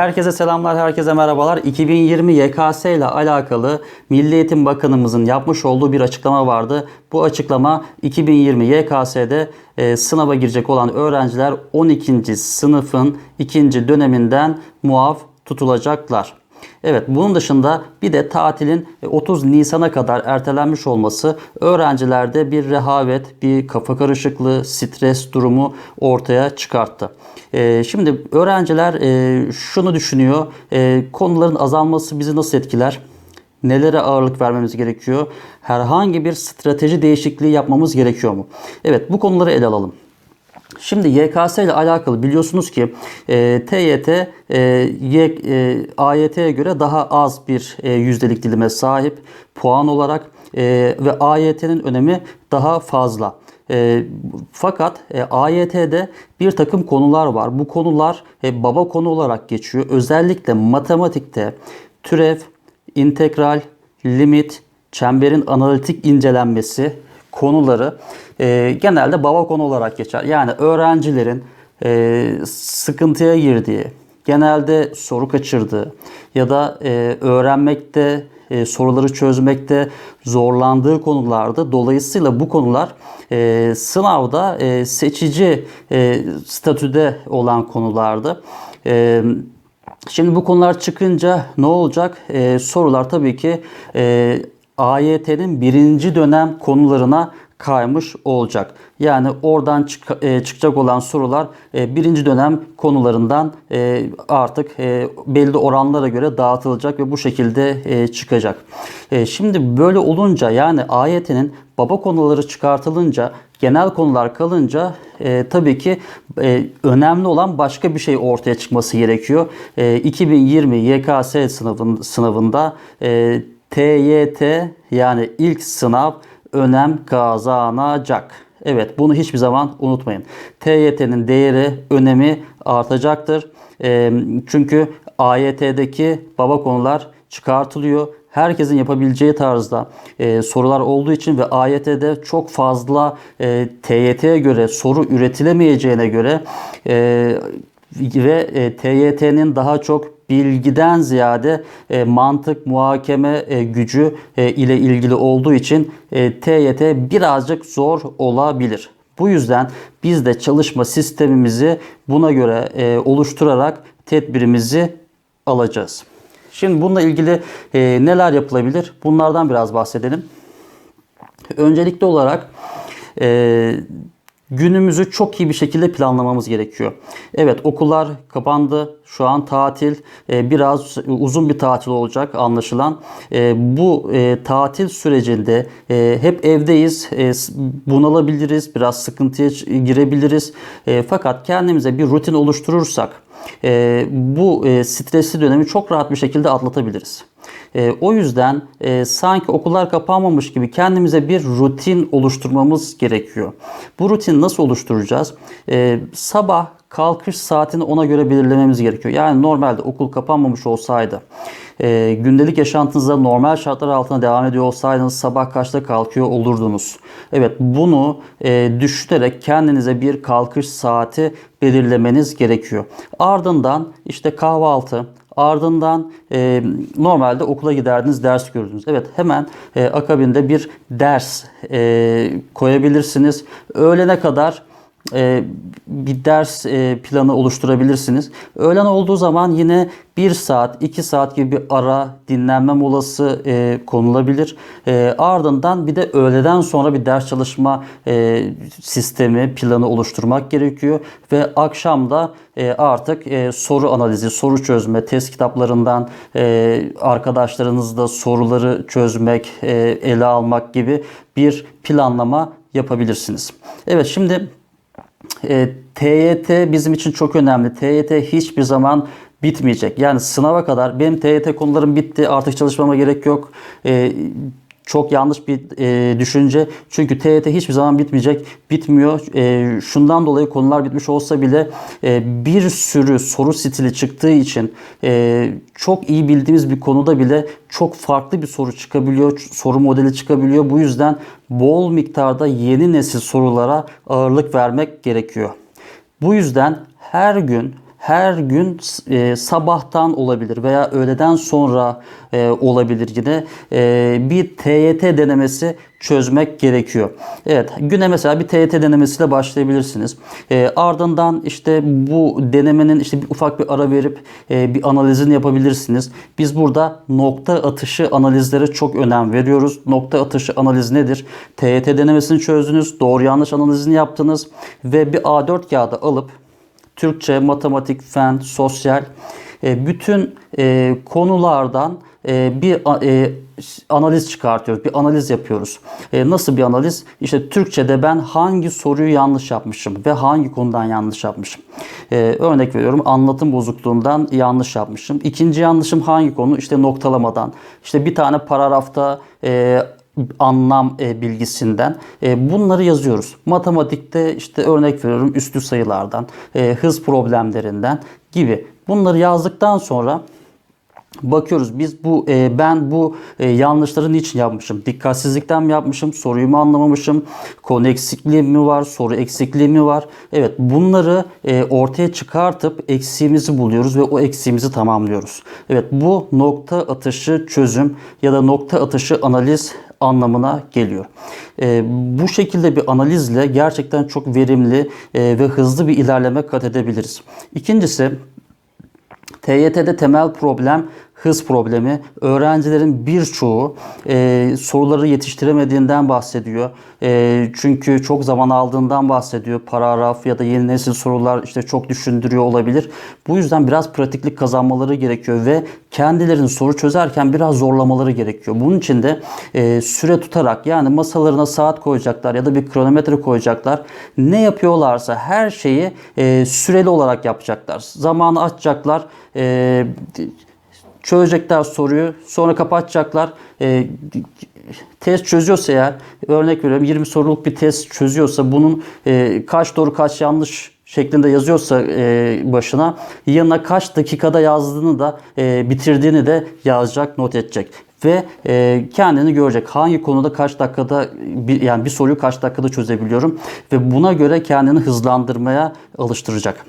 Herkese selamlar, herkese merhabalar. 2020 YKS ile alakalı Milli Eğitim Bakanımızın yapmış olduğu bir açıklama vardı. Bu açıklama 2020 YKS'de e, sınava girecek olan öğrenciler 12. sınıfın ikinci döneminden muaf tutulacaklar. Evet bunun dışında bir de tatilin 30 Nisan'a kadar ertelenmiş olması öğrencilerde bir rehavet, bir kafa karışıklığı, stres durumu ortaya çıkarttı. Ee, şimdi öğrenciler e, şunu düşünüyor, e, konuların azalması bizi nasıl etkiler? Nelere ağırlık vermemiz gerekiyor? Herhangi bir strateji değişikliği yapmamız gerekiyor mu? Evet bu konuları ele alalım. Şimdi YKS ile alakalı biliyorsunuz ki e, TYT e, Y, e, AYT'ye göre daha az bir e, yüzdelik dilime sahip puan olarak e, ve AYT'nin önemi daha fazla. E, fakat e, AYT'de bir takım konular var. Bu konular e, baba konu olarak geçiyor. Özellikle matematikte türev, integral, limit, çemberin analitik incelenmesi konuları e, genelde baba konu olarak geçer. Yani öğrencilerin e, sıkıntıya girdiği, genelde soru kaçırdığı ya da e, öğrenmekte, e, soruları çözmekte zorlandığı konularda dolayısıyla bu konular e, sınavda e, seçici e, statüde olan konulardı. E, Şimdi bu konular çıkınca ne olacak? Ee, sorular tabii ki e, AYT'nin birinci dönem konularına kaymış olacak. Yani oradan çık- e, çıkacak olan sorular e, birinci dönem konularından e, artık e, belli oranlara göre dağıtılacak ve bu şekilde e, çıkacak. E, şimdi böyle olunca yani AYT'nin baba konuları çıkartılınca genel konular kalınca e, tabii ki e, önemli olan başka bir şey ortaya çıkması gerekiyor. E, 2020 YKS sınavın, sınavında e, TYT yani ilk sınav önem kazanacak. Evet bunu hiçbir zaman unutmayın. TYT'nin değeri, önemi artacaktır. E, çünkü AYT'deki baba konular çıkartılıyor herkesin yapabileceği tarzda e, sorular olduğu için ve AYT'de çok fazla e, TYT'ye göre soru üretilemeyeceğine göre e, ve e, TYT'nin daha çok bilgiden ziyade e, mantık, muhakeme e, gücü e, ile ilgili olduğu için e, TYT birazcık zor olabilir. Bu yüzden biz de çalışma sistemimizi buna göre e, oluşturarak tedbirimizi alacağız. Şimdi bununla ilgili e, neler yapılabilir? Bunlardan biraz bahsedelim. Öncelikli olarak e, günümüzü çok iyi bir şekilde planlamamız gerekiyor. Evet okullar kapandı. Şu an tatil e, biraz uzun bir tatil olacak anlaşılan. E, bu e, tatil sürecinde hep evdeyiz. Bunalabiliriz. Biraz sıkıntıya girebiliriz. Fakat kendimize bir rutin oluşturursak bu stresli dönemi çok rahat bir şekilde atlatabiliriz. E, o yüzden e, sanki okullar kapanmamış gibi kendimize bir rutin oluşturmamız gerekiyor. Bu rutin nasıl oluşturacağız? E, sabah kalkış saatini ona göre belirlememiz gerekiyor. Yani normalde okul kapanmamış olsaydı, e, gündelik yaşantınızda normal şartlar altında devam ediyor olsaydınız sabah kaçta kalkıyor olurdunuz. Evet bunu e, düşünerek kendinize bir kalkış saati belirlemeniz gerekiyor. Ardından işte kahvaltı, Ardından e, normalde okula giderdiniz, ders görürdünüz. Evet hemen e, akabinde bir ders e, koyabilirsiniz. Öğlene kadar e, bir ders e, planı oluşturabilirsiniz. Öğlen olduğu zaman yine 1 saat, 2 saat gibi bir ara dinlenme molası e, konulabilir. Ardından bir de öğleden sonra bir ders çalışma sistemi, planı oluşturmak gerekiyor. Ve akşamda e, artık soru analizi, soru çözme, test kitaplarından arkadaşlarınızla soruları çözmek, ele almak gibi bir planlama yapabilirsiniz. Evet şimdi e, TYT bizim için çok önemli. TYT hiçbir zaman bitmeyecek. Yani sınava kadar benim TYT konularım bitti artık çalışmama gerek yok. E, çok yanlış bir e, düşünce. Çünkü TYT hiçbir zaman bitmeyecek. Bitmiyor. E, şundan dolayı konular bitmiş olsa bile e, bir sürü soru stili çıktığı için e, çok iyi bildiğimiz bir konuda bile çok farklı bir soru çıkabiliyor. Soru modeli çıkabiliyor. Bu yüzden bol miktarda yeni nesil sorulara ağırlık vermek gerekiyor. Bu yüzden her gün her gün e, sabahtan olabilir veya öğleden sonra e, olabilir yine e, bir TYT denemesi çözmek gerekiyor. Evet güne mesela bir TYT denemesiyle başlayabilirsiniz. E, ardından işte bu denemenin işte bir ufak bir ara verip e, bir analizini yapabilirsiniz. Biz burada nokta atışı analizlere çok önem veriyoruz. Nokta atışı analiz nedir? TYT denemesini çözdünüz, doğru yanlış analizini yaptınız ve bir A4 kağıdı alıp Türkçe, matematik, fen, sosyal e, bütün e, konulardan e, bir analiz çıkartıyoruz. Bir analiz yapıyoruz. Nasıl bir analiz? İşte Türkçe'de ben hangi soruyu yanlış yapmışım ve hangi konudan yanlış yapmışım? Örnek veriyorum anlatım bozukluğundan yanlış yapmışım. İkinci yanlışım hangi konu? İşte noktalamadan. İşte bir tane paragrafta anlam e, bilgisinden e, bunları yazıyoruz. Matematikte işte örnek veriyorum üstü sayılardan, e, hız problemlerinden gibi. Bunları yazdıktan sonra bakıyoruz biz bu e, ben bu e, yanlışları niçin yapmışım? Dikkatsizlikten mi yapmışım? Soruyu mu anlamamışım? Konu eksikliği mi var? Soru eksikliği mi var? Evet bunları e, ortaya çıkartıp eksiğimizi buluyoruz ve o eksiğimizi tamamlıyoruz. Evet bu nokta atışı çözüm ya da nokta atışı analiz anlamına geliyor. E, bu şekilde bir analizle gerçekten çok verimli e, ve hızlı bir ilerleme kat edebiliriz. İkincisi TYT'de temel problem hız problemi. Öğrencilerin birçoğu e, soruları yetiştiremediğinden bahsediyor. E, çünkü çok zaman aldığından bahsediyor. Paragraf ya da yeni nesil sorular işte çok düşündürüyor olabilir. Bu yüzden biraz pratiklik kazanmaları gerekiyor ve kendilerini soru çözerken biraz zorlamaları gerekiyor. Bunun için de e, süre tutarak yani masalarına saat koyacaklar ya da bir kronometre koyacaklar. Ne yapıyorlarsa her şeyi e, süreli olarak yapacaklar. Zamanı açacaklar. E, çözecekler soruyu. Sonra kapatacaklar. E, test çözüyorsa eğer örnek veriyorum 20 soruluk bir test çözüyorsa bunun e, kaç doğru kaç yanlış şeklinde yazıyorsa e, başına yanına kaç dakikada yazdığını da e, bitirdiğini de yazacak not edecek ve e, kendini görecek. Hangi konuda kaç dakikada bir, yani bir soruyu kaç dakikada çözebiliyorum ve buna göre kendini hızlandırmaya alıştıracak.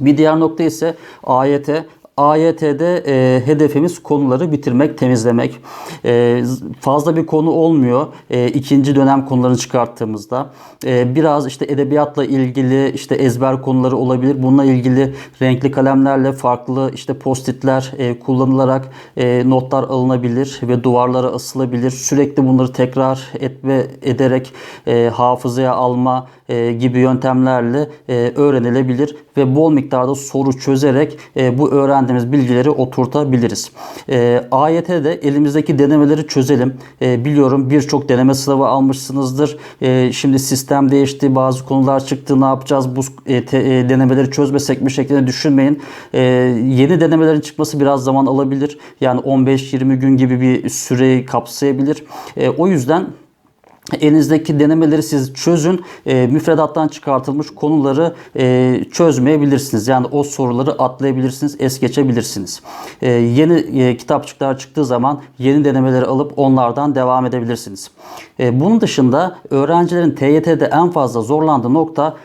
Bir diğer nokta ise AYT. AYT'de e, hedefimiz konuları bitirmek, temizlemek. E, fazla bir konu olmuyor e, ikinci dönem konularını çıkarttığımızda. E, biraz işte edebiyatla ilgili işte ezber konuları olabilir. Bununla ilgili renkli kalemlerle farklı işte postitler e, kullanılarak e, notlar alınabilir ve duvarlara asılabilir. Sürekli bunları tekrar etme ederek e, hafızaya alma e, gibi yöntemlerle e, öğrenilebilir ve bol miktarda soru çözerek e, bu öğrendiğimiz bilgileri oturtabiliriz. E, AYT'de elimizdeki denemeleri çözelim. E, biliyorum birçok deneme sınavı almışsınızdır. E, şimdi sistem değişti, bazı konular çıktı, ne yapacağız bu e, te, e, denemeleri çözmesek mi şeklinde düşünmeyin. E, yeni denemelerin çıkması biraz zaman alabilir. Yani 15-20 gün gibi bir süreyi kapsayabilir. E, o yüzden Elinizdeki denemeleri siz çözün. E, müfredattan çıkartılmış konuları e, çözmeyebilirsiniz. Yani o soruları atlayabilirsiniz, es geçebilirsiniz. E, yeni e, kitapçıklar çıktığı zaman yeni denemeleri alıp onlardan devam edebilirsiniz. E, bunun dışında öğrencilerin TYT'de en fazla zorlandığı nokta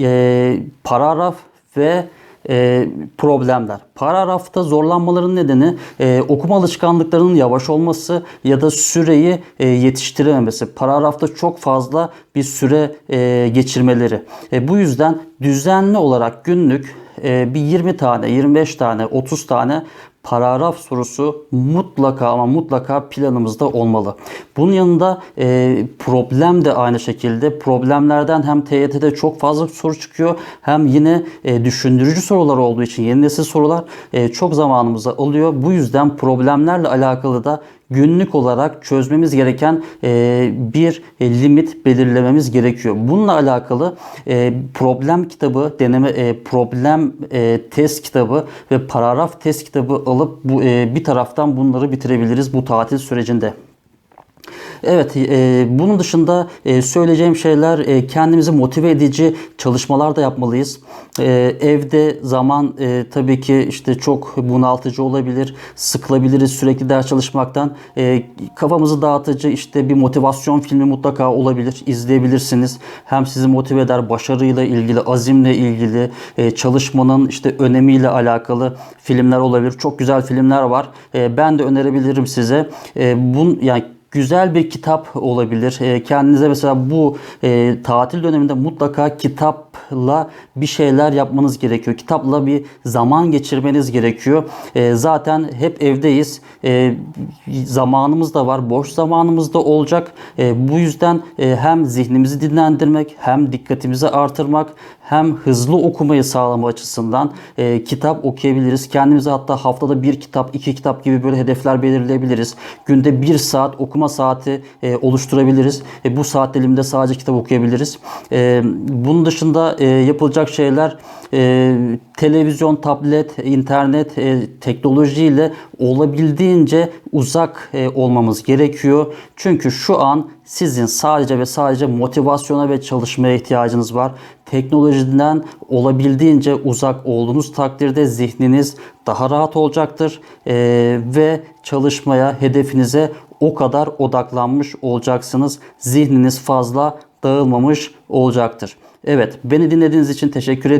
e, paragraf ve e, problemler. Paragrafta zorlanmaların nedeni e, okuma alışkanlıklarının yavaş olması ya da süreyi e, yetiştirememesi. Paragrafta çok fazla bir süre e, geçirmeleri. E, bu yüzden düzenli olarak günlük e, bir 20 tane, 25 tane, 30 tane paragraf sorusu mutlaka ama mutlaka planımızda olmalı. Bunun yanında e, problem de aynı şekilde. Problemlerden hem TYT'de çok fazla soru çıkıyor hem yine e, düşündürücü sorular olduğu için yeni nesil sorular e, çok zamanımızı alıyor. Bu yüzden problemlerle alakalı da günlük olarak çözmemiz gereken e, bir e, limit belirlememiz gerekiyor. Bununla alakalı e, problem kitabı, deneme problem test kitabı ve paragraf test kitabı alıp bu bir taraftan bunları bitirebiliriz bu tatil sürecinde. Evet, e, bunun dışında e, söyleyeceğim şeyler e, kendimizi motive edici çalışmalar da yapmalıyız. E, evde zaman e, tabii ki işte çok bunaltıcı olabilir, sıkılabiliriz sürekli ders çalışmaktan. E, kafamızı dağıtıcı işte bir motivasyon filmi mutlaka olabilir, izleyebilirsiniz. Hem sizi motive eder, başarıyla ilgili, azimle ilgili, e, çalışmanın işte önemiyle alakalı filmler olabilir. Çok güzel filmler var. E, ben de önerebilirim size. E, bun yani güzel bir kitap olabilir. E, kendinize mesela bu e, tatil döneminde mutlaka kitapla bir şeyler yapmanız gerekiyor. Kitapla bir zaman geçirmeniz gerekiyor. E, zaten hep evdeyiz. E, zamanımız da var. Boş zamanımız da olacak. E, bu yüzden e, hem zihnimizi dinlendirmek hem dikkatimizi artırmak hem hızlı okumayı sağlama açısından e, kitap okuyabiliriz. Kendimize hatta haftada bir kitap, iki kitap gibi böyle hedefler belirleyebiliriz. Günde bir saat okuma saati e, oluşturabiliriz. E, bu saat diliminde sadece kitap okuyabiliriz. E, bunun dışında e, yapılacak şeyler e, televizyon, tablet, internet, e, teknolojiyle olabildiğince uzak e, olmamız gerekiyor. Çünkü şu an sizin sadece ve sadece motivasyona ve çalışmaya ihtiyacınız var. Teknolojiden olabildiğince uzak olduğunuz takdirde zihniniz daha rahat olacaktır E, ve çalışmaya, hedefinize o kadar odaklanmış olacaksınız. Zihniniz fazla dağılmamış olacaktır. Evet, beni dinlediğiniz için teşekkür ediyorum.